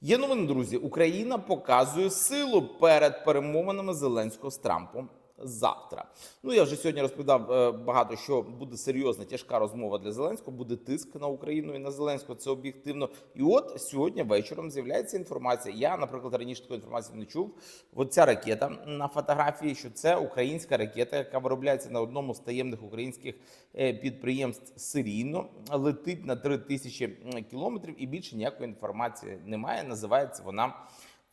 Є новини, друзі. Україна показує силу перед перемовинами Зеленського з Трампом завтра. Ну я вже сьогодні розповідав е, багато, що буде серйозна тяжка розмова для Зеленського. Буде тиск на Україну і на Зеленського. Це об'єктивно. І от сьогодні вечором з'являється інформація. Я, наприклад, раніше такої інформації не чув. От ця ракета на фотографії, що це українська ракета, яка виробляється на одному з таємних українських е, підприємств серійно, летить на 3 тисячі кілометрів і більше ніякої інформації немає. Називається вона.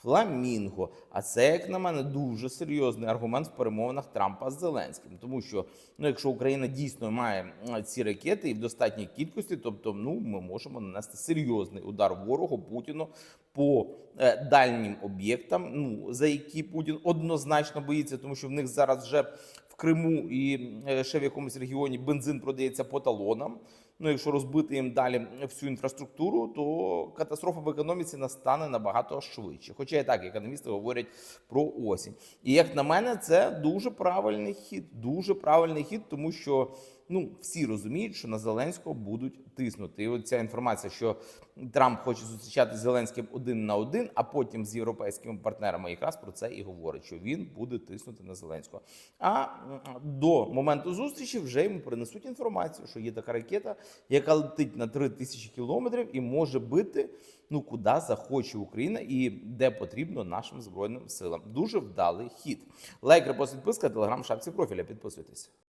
Фламінго. А це, як на мене, дуже серйозний аргумент в перемовинах Трампа з Зеленським. Тому що ну, якщо Україна дійсно має ці ракети і в достатній кількості, тобто ну, ми можемо нанести серйозний удар ворогу Путіну по е, дальнім об'єктам, ну за які Путін однозначно боїться, тому що в них зараз вже в Криму і е, ще в якомусь регіоні бензин продається по талонам. Ну, якщо розбити їм далі всю інфраструктуру, то катастрофа в економіці настане набагато швидше. Хоча і так економісти говорять про осінь. І як на мене, це дуже правильний хід. Дуже правильний хід, тому що ну всі розуміють, що на Зеленського будуть тиснути. І от ця інформація, що Трамп хоче зустрічатися з Зеленським один на один, а потім з європейськими партнерами, якраз про це і говорить, що він буде тиснути на Зеленського. А до моменту зустрічі вже йому принесуть інформацію, що є така ракета, яка летить на 3 тисячі кілометрів і може бити ну куди захоче Україна і де потрібно нашим збройним силам. Дуже вдалий хід. Лайк, репост, підписка, телеграм, шапці профіля. Підписуйтесь.